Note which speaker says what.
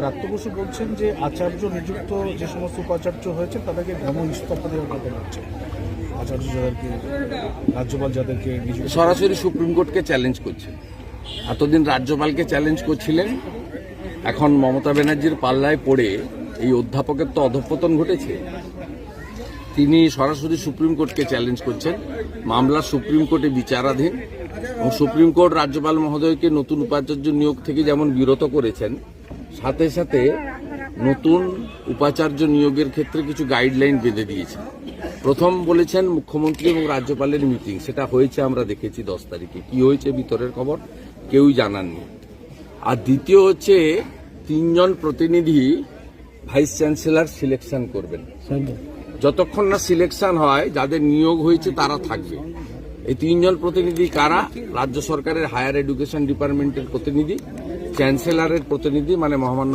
Speaker 1: প্রাপ্ত বসু বলছেন যে আচার্য নিযুক্ত যে সমস্ত উপাচার্য হয়েছে তাদেরকে গণ ইস্তফা দেওয়ার কথা হচ্ছে আচার্য যাদেরকে, রাজ্যপাল যাদেরকে
Speaker 2: সরাসরি সুপ্রিম কোর্টকে চ্যালেঞ্জ করছে এতদিন রাজ্যপালকে চ্যালেঞ্জ করছিলেন, এখন মমতা ব্যানার্জির পাল্লায় পড়ে এই অধ্যাপকের তো অধঃপতন ঘটেছে। তিনি সরাসরি সুপ্রিম কোর্টকে চ্যালেঞ্জ করছেন। মামলা সুপ্রিম কোর্টে বিচারাধীন এবং সুপ্রিম কোর্ট রাজ্যপাল মহোদয়কে নতুন উপাচার্য নিয়োগ থেকে যেমন বিরত করেছেন সাথে সাথে নতুন উপাচার্য নিয়োগের ক্ষেত্রে কিছু গাইডলাইন বেঁধে দিয়েছেন প্রথম বলেছেন মুখ্যমন্ত্রী এবং রাজ্যপালের মিটিং সেটা হয়েছে, আমরা দেখেছি দশ তারিখে। কি হয়েছে ভিতরের খবর? কেউই জানাননি। আর দ্বিতীয় হচ্ছে, তিনজন প্রতিনিধি ভাইস চ্যান্সেলার সিলেকশন করবেন। যতক্ষণ না সিলেকশন হয়, যাদের নিয়োগ হয়েছে তারা থাকবে। এই তিনজন প্রতিনিধি কারা? রাজ্য সরকারের হায়ার এডুকেশন ডিপার্টমেন্টের প্রতিনিধি। চ্যান্সেলরের প্রতিনিধি মানে মহামান্য